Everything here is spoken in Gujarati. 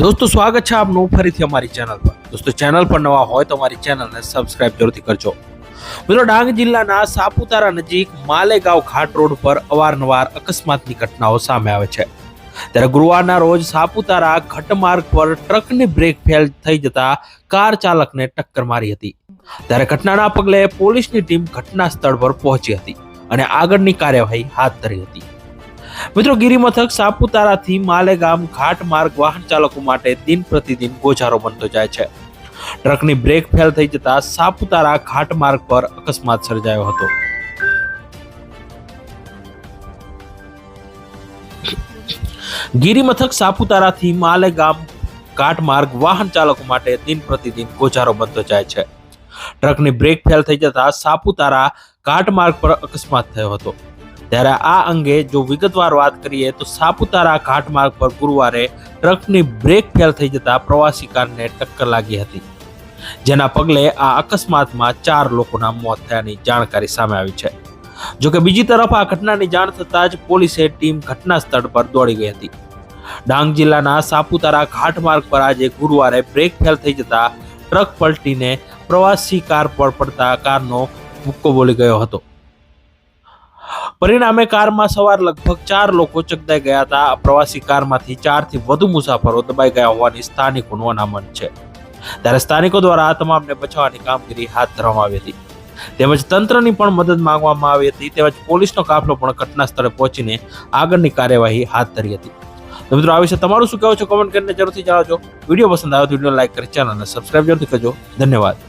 દોસ્તો, સ્વાગત છે આપનું ફરીથી અમારી ચેનલ પર. દોસ્તો ચેનલ પર નવા હોય તો અમારી ચેનલને સબસ્ક્રાઇબ જરૂરથી કરજો. મિત્રો, ડાંગ જિલ્લાના સાપુતારા નજીક માલેગાંવ ઘાટ રોડ પર અવારનવાર અકસ્માતની ઘટનાઓ સામે આવે છે. ત્યારે ગુરુવારના રોજ સાપુતારા ઘટમાર્ગ પર ટ્રકની બ્રેક ફેલ થઈ જતા કાર ચાલકને ટક્કર મારી હતી. ત્યારે ઘટનાના પગલે પોલીસની ટીમ ઘટના સ્થળ પર પહોંચી હતી અને આગળની કાર્યવાહી હાથ ધરી હતી. મિત્રો ગિરિમથક સાપુતારાથી માલેગામ ઘાટ માર્ગ વાહન ચાલકો માટે દિન પ્રતિદિન ગોજારો બનતો જાય છે. ટ્રકની બ્રેક ફેલ થઈ જતા સાપુતારા ઘાટ માર્ગ પર અકસ્માત સર્જાયો હતો. ગિરિમથક સાપુતારાથી માલેગામ ઘાટ માર્ગ વાહન ચાલકો માટે દિન પ્રતિદિન ગોઝારો બનતો જાય છે. ટ્રકની બ્રેક ફેલ થઈ જતા સાપુતારા ઘાટ માર્ગ પર અકસ્માત થયો હતો. ત્યારે આ અંગે જો વિગતવાર વાત કરીએ તો સાપુતારા ઘાટ માર્ગ પર ગુરુવારે ટ્રકની બ્રેક ફેલ થઈ જતા પ્રવાસી કારને ટક્કર લાગી હતી, જેના પગલે આ અકસ્માતમાં ચાર લોકોના મોત થયાની જાણકારી સામે આવી છે. જો કે બીજી તરફ આ ઘટનાની જાણ થતાં જ પોલીસે ટીમ ઘટના સ્થળ પર દોડી ગઈ હતી. ડાંગ જિલ્લાના સાપુતારા ઘાટ માર્ગ પર આજે ગુરુવારે બ્રેક ફેલ થઈ જતા ટ્રક પલટીને પ્રવાસી કાર પર પડતા કારનો મુક્કો બોલી ગયો હતો. પરિણામે કારમાં સવાર લગભગ ચાર લોકો ચકદાઈ ગયા હતા. પ્રવાસી કારમાંથી ચારથી વધુ મુસાફરો દબાઈ ગયા હોવાની સ્થાનિકોનું અનામત છે. ત્યારે સ્થાનિકો દ્વારા આ તમામને બચાવવાની કામગીરી હાથ ધરવામાં આવી હતી. તેમજ તંત્રની પણ મદદ માંગવામાં આવી હતી. તેમજ પોલીસનો કાફલો પણ ઘટના સ્થળે પહોંચીને આગળની કાર્યવાહી હાથ ધરી હતી. તો મિત્રો, આ વિશે તમારું શું કહેવું છે? કોમેન્ટ કરીને જરૂરથી જણાવજો. વીડિયો પસંદ આવ્યો તો વીડિયો લાઈક કરી, ચેનલને સબસ્ક્રાઈબ જરૂરથી કરજો. ધન્યવાદ.